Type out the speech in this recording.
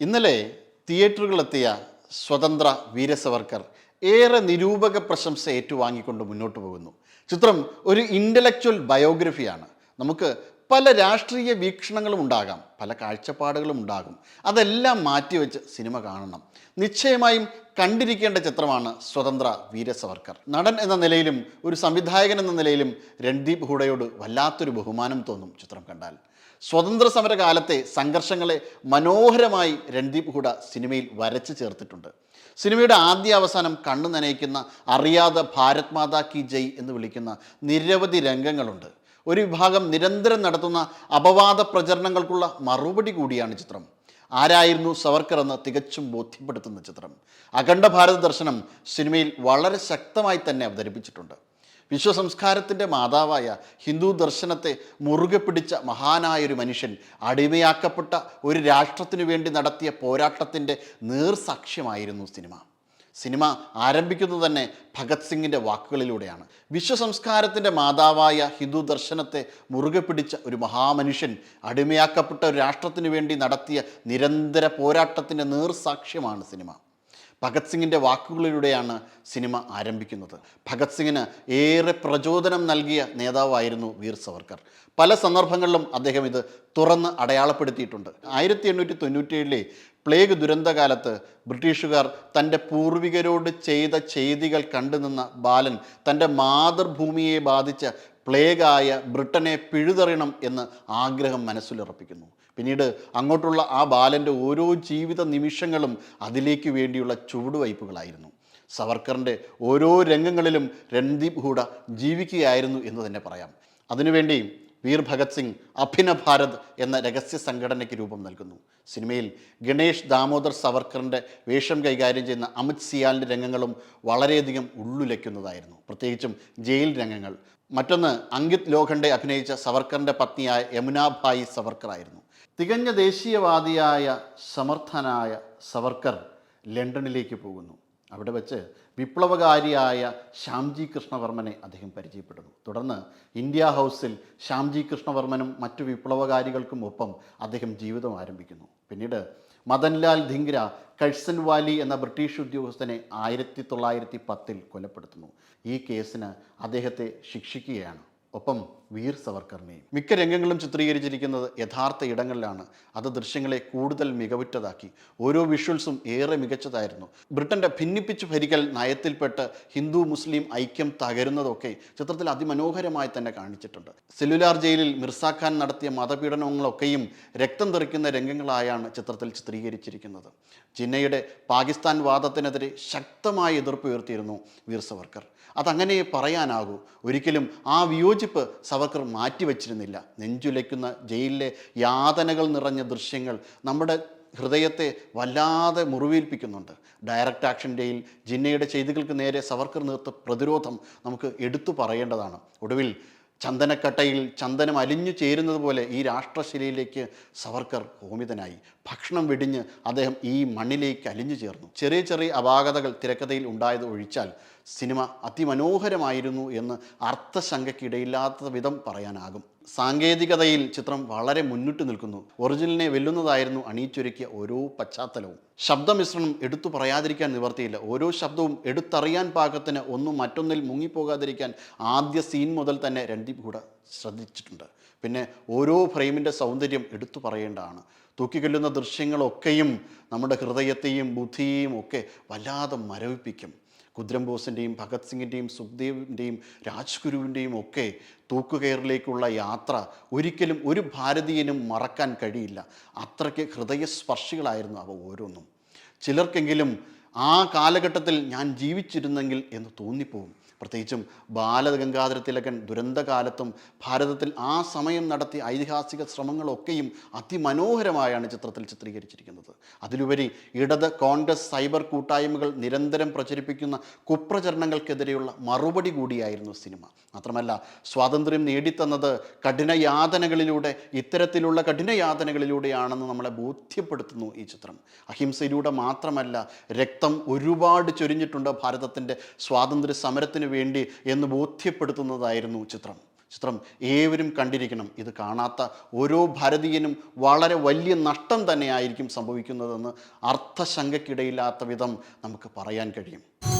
ഇന്നലെ തിയേറ്ററുകളിലെത്തിയ സ്വതന്ത്ര വീരസവർക്കർ ഏറെ നിരൂപക പ്രശംസ ഏറ്റുവാങ്ങിക്കൊണ്ട് മുന്നോട്ട് പോകുന്നു. ചിത്രം ഒരു ഇന്റലക്ച്വൽ ബയോഗ്രഫിയാണ് നമുക്ക് പല രാഷ്ട്രീയ വീക്ഷണങ്ങളും ഉണ്ടാകാം പല കാഴ്ചപ്പാടുകളും ഉണ്ടാകും. അതെല്ലാം മാറ്റിവെച്ച് സിനിമ കാണണം. നിശ്ചയമായും കണ്ടിരിക്കേണ്ട ചിത്രമാണ് സ്വതന്ത്ര വീരസവർക്കർ. നടൻ എന്ന നിലയിലും ഒരു സംവിധായകൻ എന്ന നിലയിലും രൺദീപ് ഹൂഡയോട് വല്ലാത്തൊരു ബഹുമാനം തോന്നും ചിത്രം കണ്ടാൽ. സ്വതന്ത്ര സമര കാലത്തെ സംഘർഷങ്ങളെ മനോഹരമായി രൺദീപ് ഹുഡ സിനിമയിൽ വരച്ചു ചേർത്തിട്ടുണ്ട്. സിനിമയുടെ ആദ്യ അവസാനം കണ്ണു നനയിക്കുന്ന അറിയാതെ ഭാരത് മാതാ കി ജയ് എന്ന് വിളിക്കുന്ന നിരവധി രംഗങ്ങളുണ്ട്. ഒരു വിഭാഗം നിരന്തരം നടത്തുന്ന അപവാദ പ്രചരണങ്ങൾക്കുള്ള മറുപടി കൂടിയാണ് ചിത്രം. ആരായിരുന്നു സവർക്കർ എന്ന് തികച്ചും ബോധ്യപ്പെടുത്തുന്ന ചിത്രം. അഖണ്ഡ ഭാരത ദർശനം സിനിമയിൽ വളരെ ശക്തമായി തന്നെ അവതരിപ്പിച്ചിട്ടുണ്ട്. വിശ്വസംസ്കാരത്തിന്റെ മാതാവായ ഹിന്ദു ദർശനത്തെ മുറുകെ പിടിച്ച മഹാനായ ഒരു മനുഷ്യൻ അടിമയാക്കപ്പെട്ട ഒരു രാഷ്ട്രത്തിനു വേണ്ടി നടത്തിയ പോരാട്ടത്തിന്റെ നേർസാക്ഷ്യമായിരുന്നു സിനിമ. സിനിമ ആരംഭിക്കുന്നത് തന്നെ ഭഗത് സിംഗിന്റെ വാക്കുകളിലൂടെയാണ്. വിശ്വസംസ്കാരത്തിന്റെ മാതാവായ ഹിന്ദു ദർശനത്തെ മുറുകെ പിടിച്ച ഒരു മഹാമനുഷ്യൻ അടിമയാക്കപ്പെട്ട ഒരു രാഷ്ട്രത്തിനു വേണ്ടി നടത്തിയ നിരന്തര പോരാട്ടത്തിന്റെ നേർസാക്ഷ്യമാണ് സിനിമ. ഭഗത് സിംഗിന്റെ വാക്കുകളിലൂടെയാണ് സിനിമ ആരംഭിക്കുന്നത്. ഭഗത് സിംഗിന് ഏറെ പ്രചോദനം നൽകിയ നേതാവായിരുന്നു വീർ സവർക്കർ. പല സന്ദർഭങ്ങളിലും അദ്ദേഹം ഇത് തുറന്ന് അടയാളപ്പെടുത്തിയിട്ടുണ്ട്. ആയിരത്തി എണ്ണൂറ്റി തൊണ്ണൂറ്റിയേഴിലെ പ്ലേഗ് ദുരന്തകാലത്ത് ബ്രിട്ടീഷുകാർ തന്റെ പൂർവികരോട് ചെയ്ത ചെയ്തികൾ കണ്ടുനിന്ന ബാലൻ തന്റെ മാതൃഭൂമിയെ ബാധിച്ച പ്ലേഗായ ബ്രിട്ടനെ പിഴുതെറിയണം എന്ന് ആഗ്രഹം മനസ്സിലുറപ്പിക്കുന്നു. പിന്നീട് അങ്ങോട്ടുള്ള ആ ബാലന്റെ ഓരോ ജീവിത നിമിഷങ്ങളും അതിലേക്ക് വേണ്ടിയുള്ള ചുവടുവയ്പ്പുകളായിരുന്നു. സവർക്കറിന്റെ ഓരോ രംഗങ്ങളിലും രൺദീപ് ഹൂഡ ജീവിക്കുകയായിരുന്നു എന്ന് തന്നെ പറയാം. അതിനുവേണ്ടി വീർ ഭഗത് സിംഗ് അഭിന ഭാരത് എന്ന രഹസ്യ സംഘടനയ്ക്ക് രൂപം നൽകുന്നു. സിനിമയിൽ ഗണേഷ് ദാമോദർ സവർക്കറിന്റെ വേഷം കൈകാര്യം ചെയ്യുന്ന അമിത് സിയാലിന്റെ രംഗങ്ങളും വളരെയധികം ഉള്ളുലയ്ക്കുന്നതായിരുന്നു. പ്രത്യേകിച്ചും ജയിൽ രംഗങ്ങൾ. മറ്റൊന്ന് അങ്കിത് ലോഖണ്ഡെ അഭിനയിച്ച സവർക്കറിന്റെ പത്നിയായ യമുനാഭായി സവർക്കർ ആയിരുന്നു തികഞ്ഞ ദേശീയവാദിയായ സമർത്ഥനായ സവർക്കർ ലണ്ടനിലേക്ക് പോകുന്നു. അവിടെ വച്ച് വിപ്ലവകാരിയായ ശ്യാംജി കൃഷ്ണവർമ്മനെ അദ്ദേഹം പരിചയപ്പെടുന്നു. തുടർന്ന് ഇന്ത്യ ഹൗസിൽ ശ്യാംജി കൃഷ്ണവർമ്മനും മറ്റു വിപ്ലവകാരികൾക്കും ഒപ്പം അദ്ദേഹം ജീവിതം ആരംഭിക്കുന്നു. പിന്നീട് മദൻലാൽ ധിംഗ്ര കഴ്സൻ വാലി എന്ന ബ്രിട്ടീഷ് ഉദ്യോഗസ്ഥനെ ആയിരത്തി തൊള്ളായിരത്തി പത്തിൽ കൊലപ്പെടുത്തുന്നു. ഈ കേസിന് അദ്ദേഹത്തെ ശിക്ഷിക്കുകയാണ്. ഒപ്പം വീർ സവർക്കറിനെയും. മിക്ക രംഗങ്ങളും ചിത്രീകരിച്ചിരിക്കുന്നത് യഥാർത്ഥ ഇടങ്ങളിലാണ്. അത് ദൃശ്യങ്ങളെ കൂടുതൽ മികവുറ്റതാക്കി. ഓരോ വിഷ്വൽസും ഏറെ മികച്ചതായിരുന്നു. ബ്രിട്ടന്റെ ഭിന്നിപ്പിച്ച് ഭരിക്കൽ നയത്തിൽപ്പെട്ട് ഹിന്ദു മുസ്ലിം ഐക്യം തകരുന്നതൊക്കെ ചിത്രത്തിൽ അതിമനോഹരമായി തന്നെ കാണിച്ചിട്ടുണ്ട്. സെല്ലുലാർ ജയിലിൽ മിർസാഖാൻ നടത്തിയ മതപീഡനങ്ങളൊക്കെയും രക്തം തെറിക്കുന്ന രംഗങ്ങളായാണ് ചിത്രത്തിൽ ചിത്രീകരിച്ചിരിക്കുന്നത്. ജിന്നയുടെ പാകിസ്ഥാൻ വാദത്തിനെതിരെ ശക്തമായ എതിർപ്പ് ഉയർത്തിയിരുന്നു വീർ സവർക്കർ. അതങ്ങനെ പറയാനാകൂ. ഒരിക്കലും ആ വിയോജിപ്പ് സവർക്കർ മാറ്റിവെച്ചിരുന്നില്ല. നെഞ്ചുലയ്ക്കുന്ന ജയിലിലെ യാതനകൾ നിറഞ്ഞ ദൃശ്യങ്ങൾ നമ്മുടെ ഹൃദയത്തെ വല്ലാതെ മുറിവേൽപ്പിക്കുന്നുണ്ട്. ഡയറക്റ്റ് ആക്ഷൻ ഡേയിൽ ജിന്നയുടെ ചെയ്തികൾക്ക് നേരെ സവർക്കർ നേർത്ത പ്രതിരോധം നമുക്ക് എടുത്തു പറയേണ്ടതാണ്. ഒടുവിൽ ചന്ദനക്കട്ടയിൽ ചന്ദനം അലിഞ്ഞു ചേരുന്നത് പോലെ ഈ രാഷ്ട്രശിലയിലേക്ക് സവർക്കർ ഹോമിതനായി. ഭക്ഷണം വെടിഞ്ഞ് അദ്ദേഹം ഈ മണ്ണിലേക്ക് അലിഞ്ഞു ചേർന്നു. ചെറിയ ചെറിയ അപാകതകൾ തിരക്കഥയിൽ ഉണ്ടായത് ഒഴിച്ചാൽ സിനിമ അതിമനോഹരമായിരുന്നു എന്ന് അർത്ഥശങ്കയ്ക്കിടയില്ലാത്ത വിധം പറയാനാകും. സാങ്കേതികതയിൽ ചിത്രം വളരെ മുന്നിട്ട് നിൽക്കുന്നു. ഒറിജിനലിനെ വെല്ലുന്നതായിരുന്നു അണിയിച്ചൊരുക്കിയ ഓരോ പശ്ചാത്തലവും. ശബ്ദമിശ്രണം എടുത്തു പറയാതിരിക്കാൻ നിവർത്തിയില്ല. ഓരോ ശബ്ദവും എടുത്തറിയാൻ പാകത്തിന് ഒന്നും മറ്റൊന്നിൽ മുങ്ങിപ്പോകാതിരിക്കാൻ ആദ്യ സീൻ മുതൽ തന്നെ രൺദീപ് കൂടെ ശ്രദ്ധിച്ചിട്ടുണ്ട്. പിന്നെ ഓരോ ഫ്രെയിമിന്റെ സൗന്ദര്യം എടുത്തു പറയേണ്ടതാണ്. തൂക്കിക്കൊല്ലുന്ന ദൃശ്യങ്ങളൊക്കെയും നമ്മുടെ ഹൃദയത്തെയും ബുദ്ധിയെയും ഒക്കെ വല്ലാതെ മരവിപ്പിക്കും. കുദ്രം ബോസിന്റെയും ഭഗത് സിംഗിന്റെയും സുഖ്ദേവിന്റെയും രാജ്ഗുരുവിന്റെയും ഒക്കെ തൂക്കുകയറിലേക്കുള്ള യാത്ര ഒരിക്കലും ഒരു ഭാരതീയനും മറക്കാൻ കഴിയില്ല. അത്രയ്ക്ക് ഹൃദയസ്പർശികളായിരുന്നു അവ ഓരോന്നും. ചിലർക്കെങ്കിലും ആ കാലഘട്ടത്തിൽ ഞാൻ ജീവിച്ചിരുന്നെങ്കിൽ എന്ന് തോന്നിപ്പോവും. പ്രത്യേകിച്ചും ബാലഗംഗാധര തിലകൻ ദുരന്തകാലത്തും ഭാരതത്തിൽ ആ സമയം നടത്തിയ ഐതിഹാസിക ശ്രമങ്ങളൊക്കെയും അതിമനോഹരമായാണ് ചിത്രത്തിൽ ചിത്രീകരിച്ചിരിക്കുന്നത്. അതിലുപരി ഇടത് കോൺഗ്രസ് സൈബർ കൂട്ടായ്മകൾ നിരന്തരം പ്രചരിപ്പിക്കുന്ന കുപ്രചരണങ്ങൾക്കെതിരെയുള്ള മറുപടി കൂടിയായിരുന്നു സിനിമ. മാത്രമല്ല സ്വാതന്ത്ര്യം നേടിത്തന്നത് കഠിനയാതനകളിലൂടെ ഇത്തരത്തിലുള്ള കഠിനയാതനകളിലൂടെയാണെന്ന് നമ്മളെ ബോധ്യപ്പെടുത്തുന്നു ഈ ചിത്രം. അഹിംസയിലൂടെ മാത്രമല്ല രക്തം ഒരുപാട് ചൊരിഞ്ഞിട്ടുണ്ട് ഭാരതത്തിന്റെ സ്വാതന്ത്ര്യ സമരത്തിന് വേണ്ടി എന്ന് ബോധ്യപ്പെടുത്തുന്നതായിരുന്നു ചിത്രം. ചിത്രം ഏവരും കണ്ടിരിക്കണം. ഇത് കാണാത്ത ഓരോ ഭാരതീയനും വളരെ വലിയ നഷ്ടം തന്നെയായിരിക്കും സംഭവിക്കുന്നതെന്ന് അർത്ഥശങ്കയ്ക്കിടയില്ലാത്ത വിധം നമുക്ക് പറയാൻ കഴിയും.